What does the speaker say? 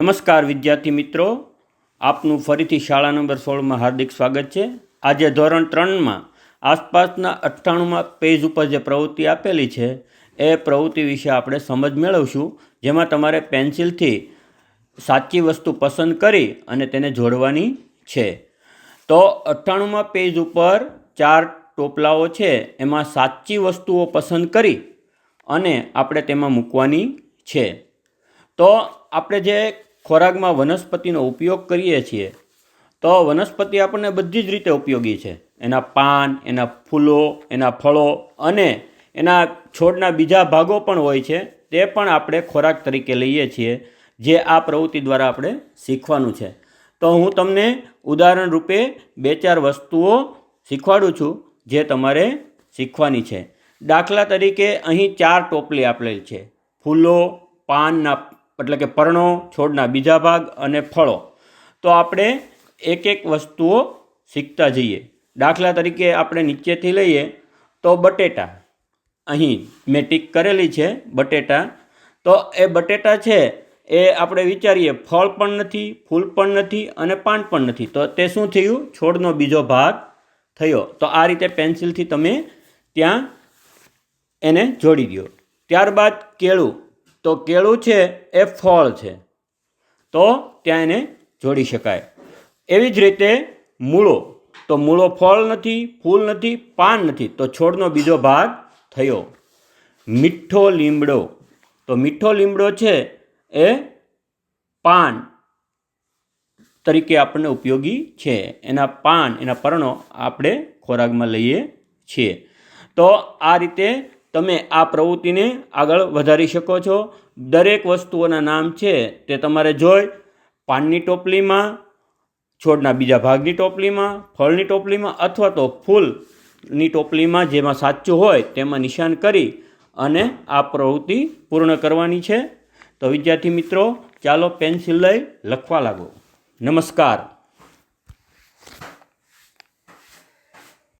નમસ્કાર વિદ્યાર્થી મિત્રો. આપનું ફરીથી શાળા નંબર સોળમાં હાર્દિક સ્વાગત છે. આજે ધોરણ ત્રણમાં આસપાસના અઠ્ઠાણુંમાં પેજ ઉપર જે પ્રવૃત્તિ આપેલી છે, એ પ્રવૃત્તિ વિશે આપણે સમજ મેળવશું. જેમાં તમારે પેન્સિલથી સાચી વસ્તુ પસંદ કરી અને તેને જોડવાની છે. તો અઠ્ઠાણુંમાં પેજ ઉપર ચાર ટોપલાઓ છે, એમાં સાચી વસ્તુઓ પસંદ કરી અને આપણે તેમાં મૂકવાની છે. તો આપણે જે ખોરાકમાં વનસ્પતિનો ઉપયોગ કરીએ છીએ, તો વનસ્પતિ આપણને બધી જ રીતે ઉપયોગી છે. એના પાન, એના ફૂલો, એના ફળો અને એના છોડના બીજા ભાગો પણ હોય છે, તે પણ આપણે ખોરાક તરીકે લઈએ છીએ, જે આ પ્રવૃત્તિ દ્વારા આપણે શીખવાનું છે. તો હું તમને ઉદાહરણ રૂપે બે ચાર વસ્તુઓ શીખવાડું છું, જે તમારે શીખવાની છે. દાખલા તરીકે અહીં ચાર ટોપલી આપેલી છે. ફૂલો, પાનના એટલે કે પર્ણો, છોડના બીજા ભાગ અને ફળો. તો આપણે એક એક વસ્તુઓ શીખતા જઈએ. દાખલા તરીકે આપણે નીચેથી લઈએ તો બટેટા. અહીં મેં ટીક કરેલી છે બટેટા. તો એ બટેટા છે એ આપણે વિચારીએ ફળ પણ નથી, ફૂલ પણ નથી અને પાન પણ નથી. તો તે શું થયું? છોડનો બીજો ભાગ થયો. તો આ રીતે પેન્સિલથી તમે ત્યાં એને જોડી દો ત્યારબાદ કેળું. તો કેળું છે એ ફળ છે. તો ત્યાં એને જોડી શકાય. એવી જ રીતે મૂળો, તો મૂળો ફળ નથી, ફૂલ નથી, પાન નથી, તો છોડનો બીજો ભાગ થયો. મીઠો લીમડો, તો મીઠો લીમડો છે એ પાન તરીકે આપણને ઉપયોગી છે. એના પાન, એના પર્ણો આપણે ખોરાકમાં લઈએ છીએ. તો આ રીતે તમે આ પ્રવૃત્તિને આગળ વધારી શકો છો. દરેક વસ્તુઓના નામ છે તે તમારે જોઈ પાનની ટોપલીમાં, છોડના બીજા ભાગની ટોપલીમાં, ફળની ટોપલીમાં અથવા તો ફૂલની ટોપલીમાં જેમાં સાચું હોય તેમાં નિશાન કરી અને આ પ્રવૃત્તિ પૂર્ણ કરવાની છે. તો વિદ્યાર્થી મિત્રો, ચાલો પેન્સિલ લઈ લખવા લાગો. નમસ્કાર.